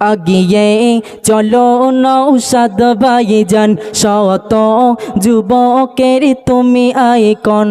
আগিয়ে চলো নৌসাদ ভাইজান শত যুবকের তুমি আইকন।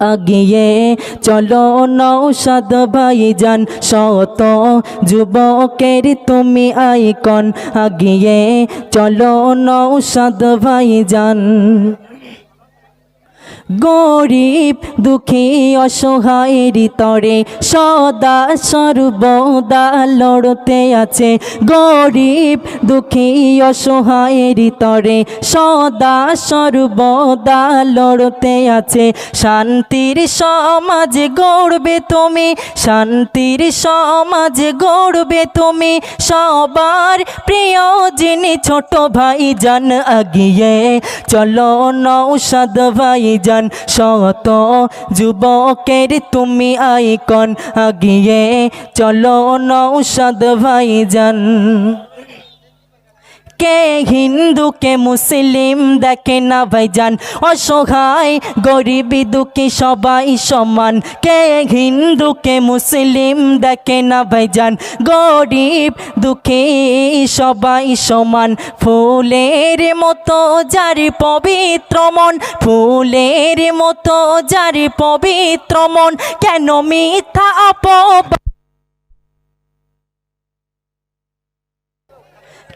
আগিয়ে। চলো নৌসাদ ভাইজান শত যুবকের তুমি আইকন আগিয়ে। চলো নৌসাদ ভাইজান। গরিব, দুঃখী, অসহায়ের তরে সদা সর্বদা লড়তে আছে। গরিব, দুঃখী, অসহায়ের তরে সদা সর্বদা লড়তে আছে। শান্তির সমাজ গড়বে তুমি, শান্তির সমাজ গড়বে তুমি। সবার প্রিয় যিনি ছোট ভাই জান আগিয়ে চলো নৌসাদ ভাই জান শত যুবকের তুমি আইকন আগিয়ে চলো নৌষদ ভাই জান কে হিন্দু, কে মুসলিম, দেখে না ভাইজান। অসহায়, গরিবি, দুঃখী, সবাই সমান। কে হিন্দু, কে মুসলিম, দেখে না ভাইজান। গরিব, দুঃখী, সবাই সমান। ফুলের মতো যার পবিত্র মন, ফুলের মতো যার পবিত্র মন, কেন মিথ্যা অপবা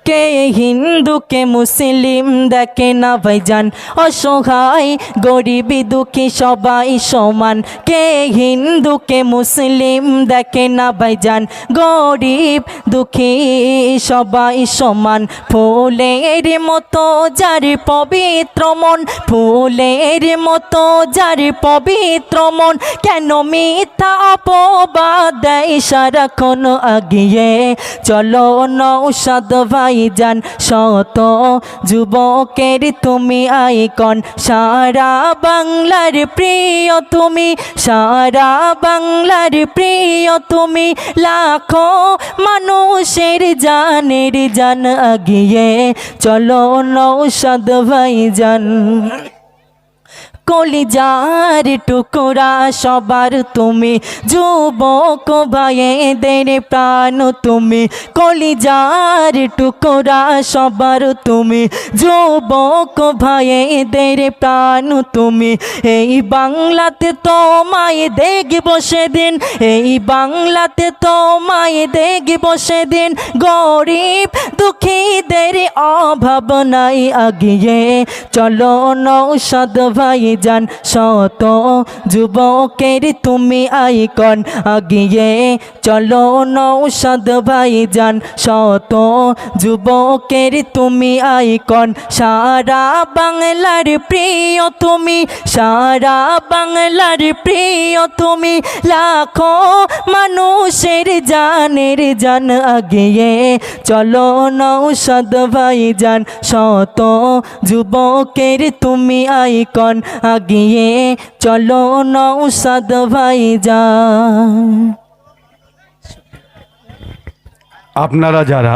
কে হিন্দু, কে মুসলিম, দেখে না ভাইজান। অসহায়, গরিবি, দুঃখী, সবাই সমান। কে হিন্দু, কে মুসলিম, দেখে না ভাইজান। গরিব, দুঃখী, সবাই সমান। ফুলের মতো যার পবিত্র মন, ফুলের মতো যার পবিত্র মন, কেন মিথ্যা অপবাদ দেয় সারাক্ষণ আগিয়ে? চলো নৌসাদ ভাইজান শত যুবকের তুমি আইকন। সারা বাংলার প্রিয় তুমি, সারা বাংলার প্রিয় তুমি। লাখো মানুষের জানের জান আগিয়ে চলো নৌসাদ ভাইজান। কলিজার টুকরা সবার তুমি, যুবক ভাইদের প্রাণ তুমি। কলিজার টুকরা সবার তুমি, যুবক ভাইদের প্রাণ তুমি। এই বাংলাতে তোমায় দেখব সেদিন, এই বাংলাতে তোমায় দেখব সেদিন। গরিব দুঃখীদের অভাব নাই আগিয়ে। চলো নৌসাদ ভাই যান শত যুবকের তুমি আইকন আগিয়ে। চলো নৌসাদ ভাই যান শত যুবকের তুমি আইকন। সারা বাংলার প্রিয় তুমি, সারা বাংলার প্রিয় তুমি, লাখো মানুষের জানের জান আগিয়ে। চলো নৌসাদ ভাই যান শত যুবকের তুমি আইকন আগিয়ে চলো নৌসাদ ভাই যান আপনারা যারা